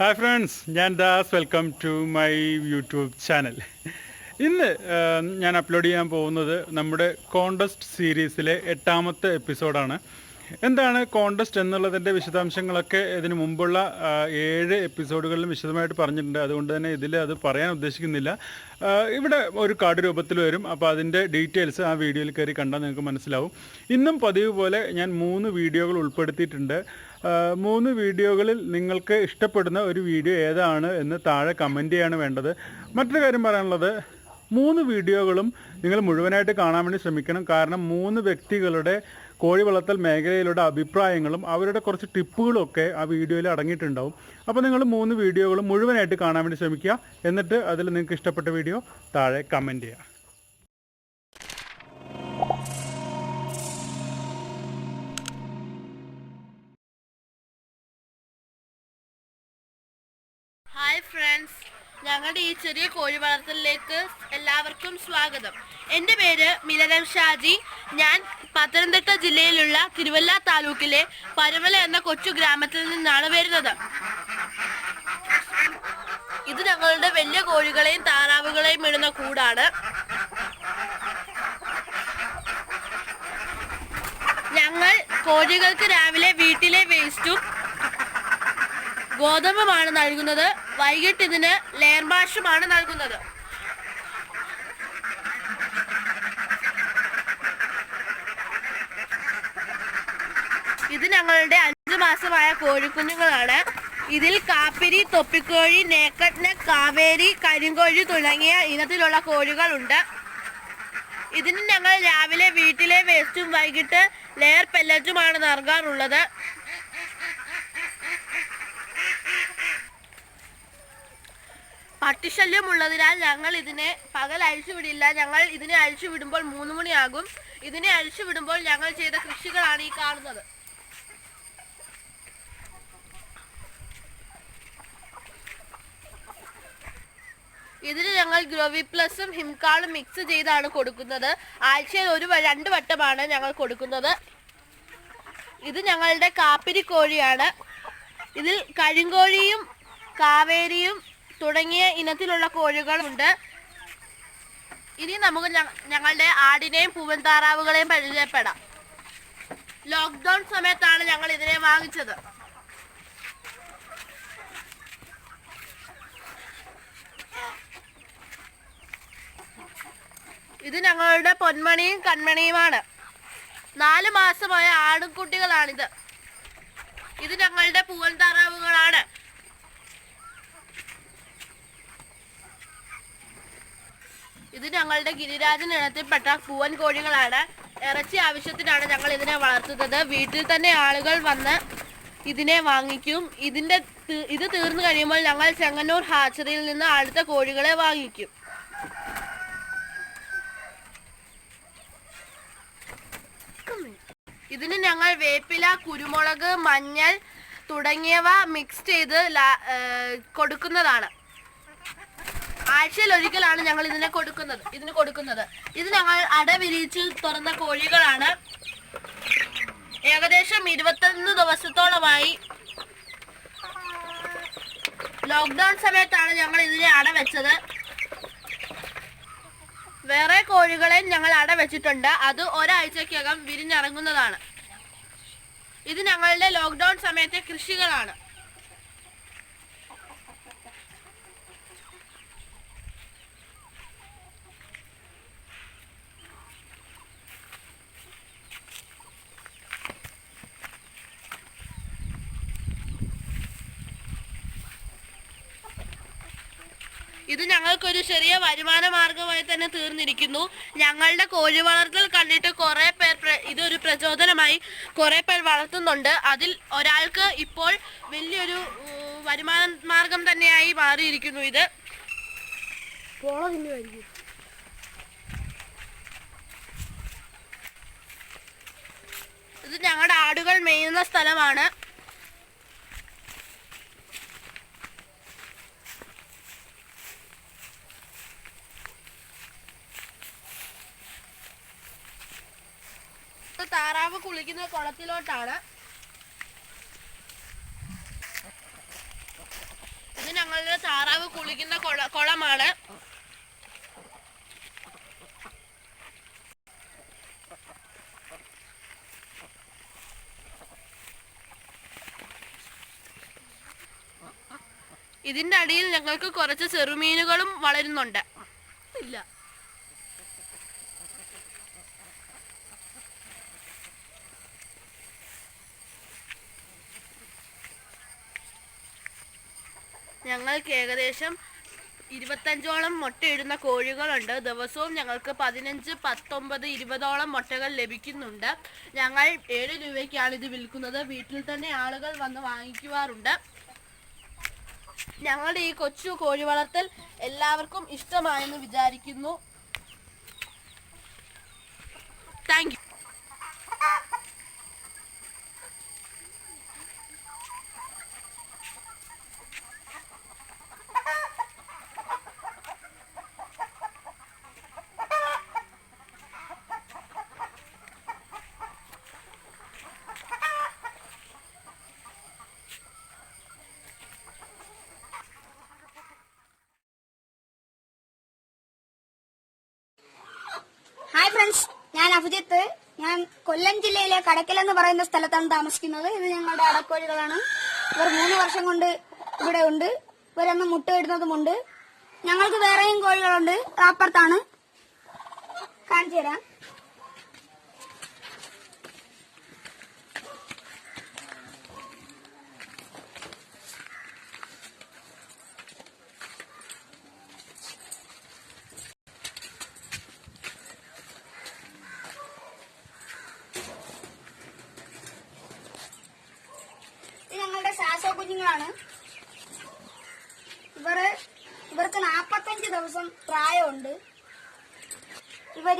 Hi friends ഞാൻ Das. Welcome to my YouTube channel ഇന്ന് ഞാൻ അപ്ലോഡ് ചെയ്യാൻ പോകുന്നത് നമ്മുടെ കോണ്ടസ്റ്റ് സീരീസിലെ എട്ടാമത്തെ എപ്പിസോഡാണ് എന്താണ് കോണ്ടസ്റ്റ് എന്നുള്ളതിന്റെ വിശദാംശങ്ങളൊക്കെ ഇതിനു മുമ്പുള്ള ഏഴ് എപ്പിസോഡുകളിലും വിശദമായിട്ട് പറഞ്ഞിട്ടുണ്ട്. അതുകൊണ്ട് തന്നെ ഇതിൽ അത് പറയാൻ ഉദ്ദേശിക്കുന്നില്ല. ഇവിടെ ഒരു കാർഡ് രൂപത്തിൽ വരും. അപ്പോൾ അതിന്റെ ഡീറ്റെയിൽസ് ആ വീഡിയോയിൽ കയറി കണ്ടാൽ നിങ്ങൾക്ക് മനസ്സിലാവും. ഇന്നും പതിവ് പോലെ ഞാൻ മൂന്ന് വീഡിയോകൾ ഉൾപ്പെടുത്തിയിട്ടുണ്ട്. മൂന്ന് വീഡിയോകളിൽ നിങ്ങൾക്ക് ഇഷ്ടപ്പെടുന്ന ഒരു വീഡിയോ ഏതാണ് എന്ന് താഴെ കമന്റ് ചെയ്യാണ് വേണ്ടത്. മറ്റൊരു കാര്യം പറയാനുള്ളത് മൂന്ന് വീഡിയോകളും നിങ്ങൾ മുഴുവനായിട്ട് കാണാൻ വേണ്ടി ശ്രമിക്കണം. കാരണം മൂന്ന് വ്യക്തികളുടെ കോഴി വളർത്തൽ മേഖലയിലുള്ള അഭിപ്രായങ്ങളും അവരുടെ കുറച്ച് ടിപ്പുകളും ഒക്കെ ആ വീഡിയോയിൽ അടങ്ങിയിട്ടുണ്ടാവും. അപ്പോൾ നിങ്ങൾ മൂന്ന് വീഡിയോകളും മുഴുവനായിട്ട് കാണാൻ വേണ്ടി ശ്രമിക്കുക. എന്നിട്ട് അതിൽ നിങ്ങൾക്ക് ഇഷ്ടപ്പെട്ട വീഡിയോ താഴെ കമന്റ് ചെയ്യുക. ഹായ് ഫ്രണ്ട്സ് ഞങ്ങളുടെ ഈ ചെറിയ കോഴി വളർത്തലിലേക്ക് എല്ലാവർക്കും സ്വാഗതം. എന്റെ പേര് മിലനം ഷാജി. ഞാൻ പത്തനംതിട്ട ജില്ലയിലുള്ള തിരുവല്ല താലൂക്കിലെ പരമല എന്ന കൊച്ചു ഗ്രാമത്തിൽ നിന്നാണ് വരുന്നത്. ഇത് ഞങ്ങളുടെ വലിയ കോഴികളെയും താറാവുകളെയും ഇടുന്ന കൂടാണ്. ഞങ്ങൾ കോഴികൾക്ക് രാവിലെ വീട്ടിലെ വേസ്റ്റും ഗോതമ്പുമാണ് നൽകുന്നത്. വൈകിട്ട് ഇതിന് ലേർമാഷുമാണ് നൽകുന്നത്. ഇത് ഞങ്ങളുടെ അഞ്ചു മാസമായ കോഴിക്കുഞ്ഞുങ്ങളാണ്. ഇതിൽ കാപ്പിരി തൊപ്പിക്കോഴി നേക്കറ്റ്നെ കാവേരി കരിങ്കോഴി തുടങ്ങിയ ഇനത്തിലുള്ള കോഴികളുണ്ട്. ഇതിന് ഞങ്ങൾ രാവിലെ വീട്ടിലെ വേസ്റ്റും വൈകിട്ട് ലെയർ പെല്ലറ്റുമാണ് നൽകാറുള്ളത്. പട്ടിശല്യം ഉള്ളതിനാൽ ഞങ്ങൾ ഇതിനെ പകൽ അഴിച്ചു വിടില്ല. ഞങ്ങൾ ഇതിനെ അഴിച്ചു വിടുമ്പോൾ മൂന്ന് മണിയാകും. ഇതിനെ അഴിച്ചു വിടുമ്പോൾ ഞങ്ങൾ ചെയ്ത കൃഷികളാണ് ഈ കാണുന്നത്. ഇതിന് ഞങ്ങൾ ഗ്രോവി പ്ലസും ഹിംകാളും മിക്സ് ചെയ്താണ് കൊടുക്കുന്നത്. ആഴ്ചയിൽ ഒരു രണ്ട് വട്ടമാണ് ഞങ്ങൾ കൊടുക്കുന്നത്. ഇത് ഞങ്ങളുടെ കാപ്പിരി കോഴിയാണ് ഇതിൽ കരിങ്കോഴിയും കാവേരിയും തുടങ്ങിയ ഇനത്തിലുള്ള കോഴികളുണ്ട്. ഇനി നമുക്ക് ഞങ്ങളുടെ ആടിനെയും പൂവൻ താറാവുകളെയും പരിചയപ്പെടാം. ലോക്ക്ഡൗൺ സമയത്താണ് ഞങ്ങൾ ഇതിനെ വാങ്ങിച്ചത്. ഇത് ഞങ്ങളുടെ പൊന്മണിയും കൺമണിയുമാണ്. നാല് മാസമായ ആടുകുട്ടികളാണിത് ഇത് ഞങ്ങളുടെ പൂവൻ താറാവുകളാണ് ഇത് ഞങ്ങളുടെ ഗിരിരാജൻ ഇനത്തിൽപ്പെട്ട പൂവൻ കോഴികളാണ്. ഇറച്ചി ആവശ്യത്തിനാണ് ഞങ്ങൾ ഇതിനെ വളർത്തുന്നത്. വീട്ടിൽ തന്നെ ആളുകൾ വന്ന് ഇതിനെ വാങ്ങിക്കും. ഇതിന്റെ ഇത് തീർന്നു കഴിയുമ്പോൾ ഞങ്ങൾ ചെങ്ങന്നൂർ ഹാച്ചറിയിൽ നിന്ന് അടുത്ത കോഴികളെ വാങ്ങിക്കും. ഇതിന് ഞങ്ങൾ വേപ്പില കുരുമുളക് മഞ്ഞൾ തുടങ്ങിയവ മിക്സ് ചെയ്ത് കൊടുക്കുന്നതാണ്. ആഴ്ചയിൽ ഒരിക്കലാണ് ഞങ്ങൾ ഇതിനെ കൊടുക്കുന്നത്. ഇതിന് കൊടുക്കുന്നത്. ഇത് ഞങ്ങൾ അടവിരിച്ച് തുറന്ന കോഴികളാണ്. ഏകദേശം ഇരുപത്തൊന്ന് ദിവസത്തോളമായി ലോക്ക്ഡൗൺ സമയത്താണ് ഞങ്ങൾ ഇതിനെ അട വെച്ചത് വേറെ കോഴികളെ ഞങ്ങൾ അട വെച്ചിട്ടുണ്ട് അത് ഒരാഴ്ചക്കകം വിരിഞ്ഞിറങ്ങുന്നതാണ്. ഇത് ഞങ്ങളുടെ ലോക്ക്ഡൗൺ സമയത്തെ കൃഷികളാണ്. ഇത് ഞങ്ങൾക്കൊരു ചെറിയ വരുമാന മാർഗമായി തന്നെ തീർന്നിരിക്കുന്നു. ഞങ്ങളുടെ കോഴി വളർത്തൽ കണ്ടിട്ട് കുറെ പേർ ഇതൊരു പ്രചോദനമായി കുറെ പേർ വളർത്തുന്നുണ്ട്. അതിൽ ഒരാൾക്ക് ഇപ്പോൾ വലിയൊരു വരുമാന മാർഗം തന്നെയായി മാറിയിരിക്കുന്നു ഇത്. ഇത് ഞങ്ങളുടെ ആടുകൾ മേയുന്ന സ്ഥലമാണ് ഇത് താറാവ് കുളത്തിലോട്ടാണ്. ഇത് ഞങ്ങളുടെ താറാവ് കുളിക്കുന്ന കുള കുളമാണ്. ഇതിന്റെ അടിയിൽ ഞങ്ങൾക്ക് കുറച്ച് ചെറുമീനുകളും വളരുന്നുണ്ട്. ഇല്ല. ഞങ്ങൾക്ക് ഏകദേശം ഇരുപത്തഞ്ചോളം മുട്ടയിടുന്ന കോഴികളുണ്ട്. ദിവസവും ഞങ്ങൾക്ക് പതിനഞ്ച് പത്തൊമ്പത് ഇരുപതോളം മുട്ടകൾ ലഭിക്കുന്നുണ്ട്. ഞങ്ങൾ ഏഴ് രൂപയ്ക്കാണ് ഇത് വിൽക്കുന്നത്. വീട്ടിൽ തന്നെ ആളുകൾ വന്ന് വാങ്ങിക്കുവാറുണ്ട്. ഞങ്ങളുടെ ഈ കൊച്ചു കോഴി വളർത്തൽ എല്ലാവർക്കും ഇഷ്ടമായെന്ന് വിചാരിക്കുന്നു. താങ്ക് ഫ്രണ്ട്സ് ഞാൻ അഭിജിത്ത്. ഞാൻ കൊല്ലം ജില്ലയിലെ കടക്കൽ എന്ന് പറയുന്ന സ്ഥലത്താണ് താമസിക്കുന്നത്. ഇത് ഞങ്ങളുടെ അടക്കോഴികളാണ്. ഇവർ മൂന്ന് വർഷം കൊണ്ട് ഇവിടെ ഉണ്ട്. ഇവരന്ന് മുട്ടയിടുന്നതുമുണ്ട് ഞങ്ങൾക്ക് വേറെയും കോഴികളുണ്ട്. അപ്പുറത്താണ്. കാണിച്ചു തരാം ഇത് ഞങ്ങളുടെ സാസോ കുഞ്ഞുങ്ങളാണ് ഇവർ ഇവർക്ക് നാപ്പത്തഞ്ച് ദിവസം പ്രായമുണ്ട്. ഇവർ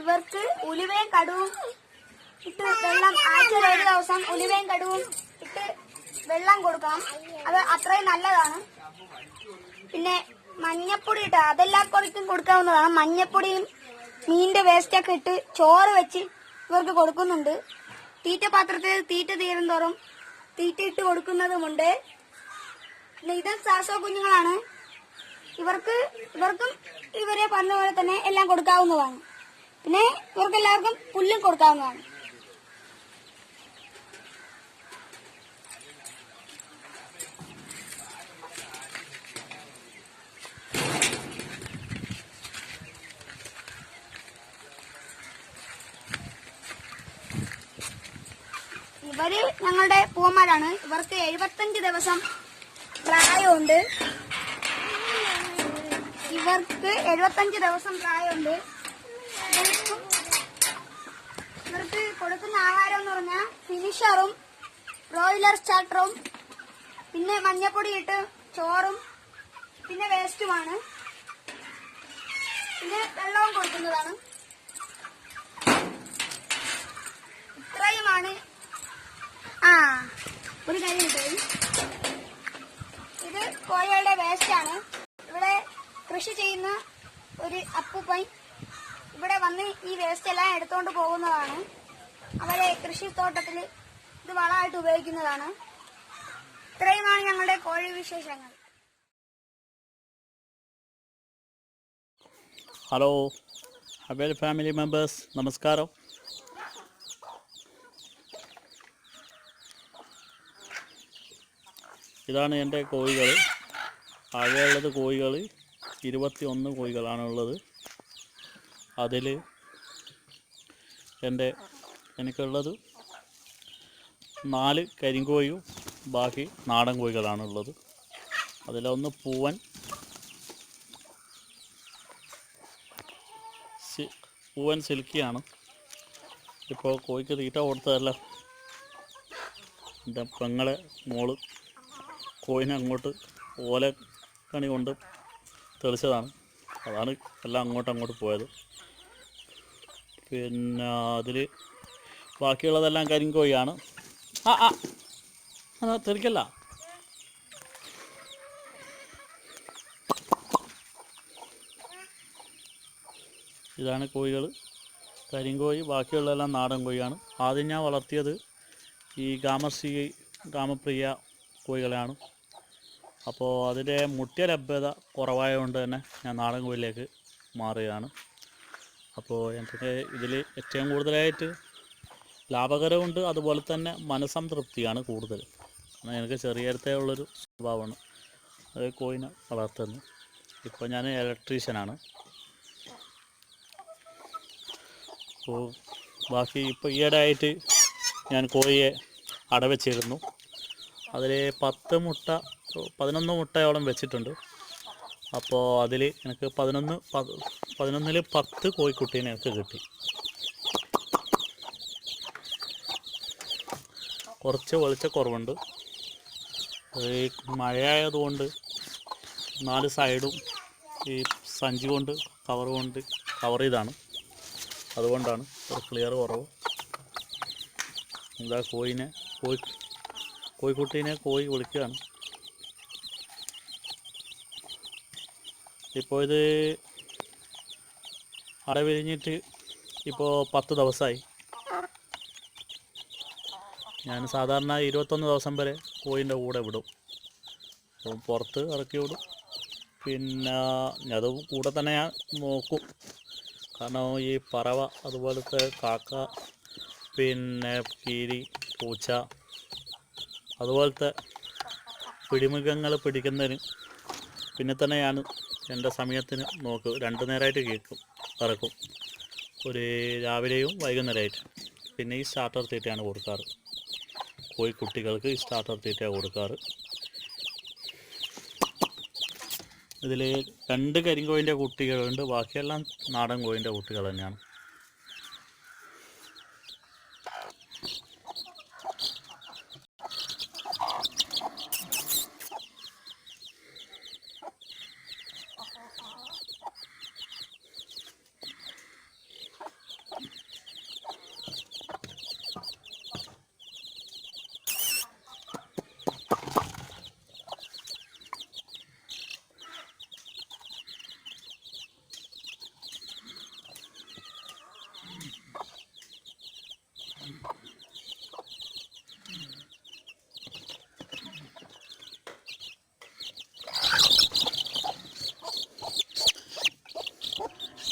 ഇവർക്ക് ഉലുവയും കടുവും ഇട്ട് വെള്ളം ആഴ്ചയിൽ ഒരു ദിവസം ഉലുവയും കടുവും ഇട്ട് വെള്ളം കൊടുക്കാം അത് അത്രയും നല്ലതാണ്. പിന്നെ മഞ്ഞപ്പൊടി ഇട്ട് അതെല്ലാ കുറിക്കും കൊടുക്കാവുന്നതാണ്. മഞ്ഞപ്പൊടിയും മീനിന്റെ വേസ്റ്റ് ഒക്കെ ഇട്ട് ചോറ് വെച്ച് ഇവർക്ക് കൊടുക്കുന്നുണ്ട്. തീറ്റ പാത്രത്തിൽ തീറ്റ തീരും തോറും തീറ്റ ഇട്ട് കൊടുക്കുന്നതുമുണ്ട് ഇത് സാസോ കുഞ്ഞുങ്ങളാണ്. ഇവർക്ക് ഇവർക്കും ഇവരെ പറഞ്ഞ പോലെ തന്നെ എല്ലാം കൊടുക്കാവുന്നതാണ്. പിന്നെ ഇവർക്ക് എല്ലാവർക്കും പുല്ലും കൊടുക്കാവുന്നതാണ് ഇവർ ഞങ്ങളുടെ പൂമാരാണ്. ഇവർക്ക് എഴുപത്തഞ്ച് ദിവസം പ്രായമുണ്ട്. ഇവർക്ക് എഴുപത്തഞ്ച് ദിവസം പ്രായമുണ്ട്. ഇവർക്കും കൊടുക്കുന്ന ആഹാരം എന്ന് പറഞ്ഞാൽ ഫിനിഷറും ബ്രോയിലർ സ്റ്റാർട്ടറും പിന്നെ മഞ്ഞപ്പൊടി ഇട്ട് ചോറും പിന്നെ വേസ്റ്റുമാണ്. പിന്നെ വെള്ളവും കൊടുക്കുന്നതാണ്. ഇത്രയുമാണ് ആ ഒരു കാര്യം കിട്ടും ഇത് കോഴികളുടെ വേസ്റ്റ് ആണ്. ഇവിടെ കൃഷി ചെയ്യുന്ന ഒരു അപ്പൂപ്പൻ ഇവിടെ വന്ന് ഈ വേസ്റ്റ് എല്ലാം എടുത്തുകൊണ്ട് പോകുന്നതാണ്. അവരെ കൃഷിത്തോട്ടത്തിൽ ഇത് വളമായിട്ട് ഉപയോഗിക്കുന്നതാണ്. ഇത്രയുമാണ് ഞങ്ങളുടെ കോഴി വിശേഷങ്ങൾ. ഹലോ ഹബേൽ ഫാമിലി മെമ്പേഴ്സ് നമസ്കാരം. ഇതാണ് എന്റെ കോഴികൾ. ആകെയുള്ളത് കോഴികൾ. ഇരുപത്തി ഒന്ന് കോഴികളാണുള്ളത്. അതിൽ എന്റെ എനിക്കുള്ളത് നാല് കരിങ്കോഴിയും ബാക്കി നാടൻ കോഴികളാണുള്ളത്. അതിലൊന്ന് പൂവൻ സി- പൂവൻ സിൽക്കിയാണ്. ഇപ്പോൾ കോഴിക്ക് തീറ്റ കൊടുത്തതല്ല. എന്റെ പെങ്ങളെ മോൾ കോഴിനെ അങ്ങോട്ട് ഓല കണി കൊണ്ട് തെളിച്ചതാണ് അതാണ് എല്ലാം അങ്ങോട്ട് അങ്ങോട്ട് പോയത്. പിന്നെ അതിൽ ബാക്കിയുള്ളതെല്ലാം കരിങ്കോഴിയാണ്. ആ ആ. അതാ ഇതാണ് കോഴികൾ കരിങ്കോഴി ബാക്കിയുള്ളതെല്ലാം നാടൻ കോഴിയാണ്. ആദ്യം ഞാൻ വളർത്തിയത് ഈ ഗാമശ്രീ ഗാമപ്രിയ കോഴികളെയാണ്. അപ്പോൾ അതിന്റെ മുട്ടിയ ലഭ്യത കുറവായതുകൊണ്ട് തന്നെ ഞാൻ നാടൻ കോഴിയിലേക്ക് മാറുകയാണ്. അപ്പോൾ എനിക്ക് ഇതിൽ ഏറ്റവും കൂടുതലായിട്ട് ലാഭകരമുണ്ട് അതുപോലെ തന്നെ മനസംതൃപ്തിയാണ് കൂടുതൽ കാരണം എനിക്ക് ചെറിയരത്തെ ഉള്ളൊരു സ്വഭാവമാണ്. അത് കോയിനെ വളർത്തുന്നത്. ഇപ്പോൾ ഞാൻ ഇലക്ട്രീഷ്യനാണ്. അപ്പോൾ ബാക്കി ഇപ്പോൾ ഈയിടെ ആയിട്ട് ഞാൻ കോഴിയെ അടവച്ചിരുന്നു. അതിൽ പത്ത് മുട്ട പതിനൊന്ന് മുട്ടയോളം വെച്ചിട്ടുണ്ട്. അപ്പോൾ അതിൽ എനിക്ക് പതിനൊന്ന് പത് പതിനൊന്നിൽ പത്ത് കോഴിക്കുട്ടീനെ എനിക്ക് കിട്ടി. കുറച്ച് വെളിച്ചക്കുറവുണ്ട് ഈ മഴയായതുകൊണ്ട് നാല് സൈഡും ഈ സഞ്ചി കൊണ്ട് കവർ കൊണ്ട് കവർ ചെയ്താണ്. അതുകൊണ്ടാണ് ഒരു ക്ലിയർ കുറവ്. എന്താ കോയിനെ കോഴി കോഴിക്കുട്ടീനെ കോഴി വിളിക്കുകയാണ്. ഇപ്പോൾ ഇത് അട വിരിഞ്ഞിട്ട് ഇപ്പോൾ പത്ത് ദിവസമായി. ഞാൻ സാധാരണ ഇരുപത്തൊന്ന് ദിവസം വരെ കോഴിന്റെ കൂടെ വിടും. അപ്പോൾ പുറത്ത് ഇറക്കി വിടും. പിന്നെ അത് കൂടെ തന്നെ ഞാൻ നോക്കും. കാരണം ഈ പറവ അതുപോലത്തെ കാക്ക പിന്നെ കീരി പൂച്ച അതുപോലത്തെ പിടിമൃഗങ്ങൾ പിടിക്കുന്നതിന് പിന്നെ തന്നെയാണ് എന്റെ സമയത്തിന് നോക്ക് രണ്ടു നേരമായിട്ട് കേൾക്കും ഇറക്കും ഒരു രാവിലെയും വൈകുന്നേരമായിട്ട്. പിന്നെ ഈ സ്റ്റാർട്ടർ തീറ്റയാണ് കൊടുക്കാറ്. കോഴി കുട്ടികൾക്ക് ഈ സ്റ്റാർട്ടർ തീറ്റയാണ് കൊടുക്കാറ്. ഇതിൽ രണ്ട് കരിങ്കോയിന്റെ കുട്ടികളുണ്ട് ബാക്കിയെല്ലാം നാടൻ കോയിന്റെ കുട്ടികൾ തന്നെയാണ്.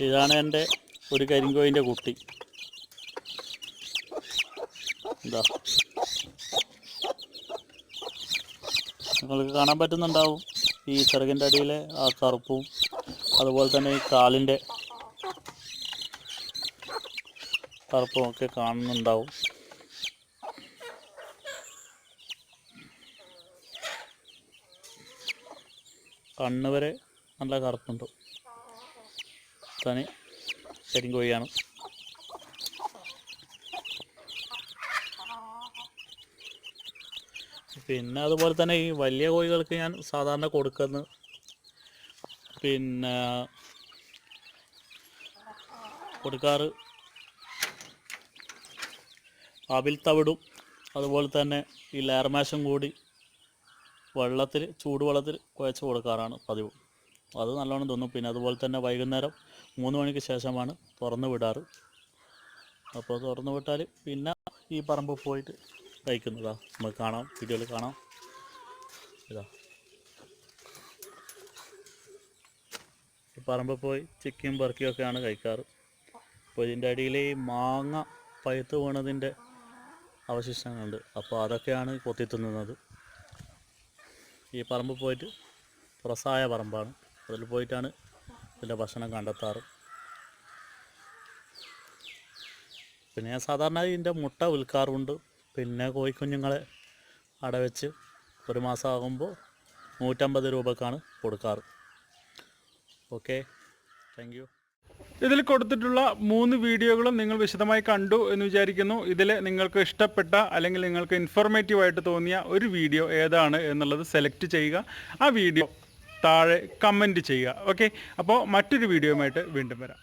ഇതാണ് എന്റെ ഒരു കരിങ്കോയിന്റെ കുട്ടി. എന്താ നിങ്ങൾക്ക് കാണാൻ പറ്റുന്നുണ്ടാവും ഈ ചെറുകിന്റെ അടിയിലെ ആ കറുപ്പും അതുപോലെ തന്നെ ഈ കാലിന്റെ കറുപ്പും ഒക്കെ കാണുന്നുണ്ടാവും. കണ്ണ് വരെ നല്ല കറുപ്പുണ്ട്. തനി കരിങ്കോഴിയാണ് പിന്നെ അതുപോലെ തന്നെ ഈ വലിയ കോഴികൾക്ക് ഞാൻ സാധാരണ കൊടുക്കുന്നത് പിന്നെ കൊടുക്കാറ് അവിൽ തവിടും അതുപോലെ തന്നെ ഈ ലേർമാശം കൂടി വെള്ളത്തിൽ ചൂടുവെള്ളത്തിൽ കുഴച്ച് കൊടുക്കാറാണ് പതിവ്. അത് നല്ലോണം തിന്നും. പിന്നെ അതുപോലെ തന്നെ വൈകുന്നേരം മൂന്ന് മണിക്ക് ശേഷമാണ് തുറന്നു വിടാറ്. അപ്പോൾ തുറന്നു വിട്ടാൽ പിന്നെ ഈ പറമ്പ് പോയിട്ട് കഴിക്കുന്നതാ നമുക്ക് കാണാം വീഡിയോയിൽ കാണാം. ഇതാ. പറമ്പ് പോയി ചിക്കിയും പെറുക്കിയൊക്കെയാണ് കഴിക്കാറ്. അപ്പോൾ ഇതിന്റെ അടിയിൽ ഈ മാങ്ങ പഴുത്ത് വീണതിന്റെ അവശിഷ്ടങ്ങളുണ്ട്. അപ്പോൾ അതൊക്കെയാണ് കൊത്തി തിന്നുന്നത്. ഈ പറമ്പ് പോയിട്ട് പ്രസായ പറമ്പാണ്. അതിൽ പോയിട്ടാണ് ഇതിന്റെ ഭക്ഷണം കണ്ടെത്താറ്. പിന്നെ ഞാൻ സാധാരണ ഇതിന്റെ മുട്ട വിൽക്കാറുണ്ട്. പിന്നെ കോഴിക്കുഞ്ഞുങ്ങളെ അടവെച്ച് ഒരു മാസം ആകുമ്പോൾ നൂറ്റമ്പത് രൂപക്കാണ് കൊടുക്കാറ്. ഓക്കെ. താങ്ക് യു ഇതിൽ കൊടുത്തിട്ടുള്ള മൂന്ന് വീഡിയോകളും നിങ്ങൾ വിശദമായി കണ്ടു എന്ന് വിചാരിക്കുന്നു. ഇതിൽ നിങ്ങൾക്ക് ഇഷ്ടപ്പെട്ട അല്ലെങ്കിൽ നിങ്ങൾക്ക് ഇൻഫോർമേറ്റീവായിട്ട് തോന്നിയ ഒരു വീഡിയോ ഏതാണ് എന്നുള്ളത് സെലക്ട് ചെയ്യുക. ആ വീഡിയോ താഴെ കമന്റ് ചെയ്യുക. ഓക്കെ അപ്പോൾ മറ്റൊരു വീഡിയോയുമായിട്ട് വീണ്ടും വരാം.